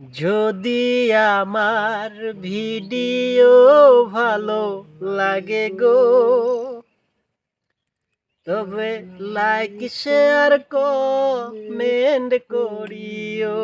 যদি আমার ভিডিও ভালো লাগে গো তবে লাইক শেয়ার কমেন্ট করিও।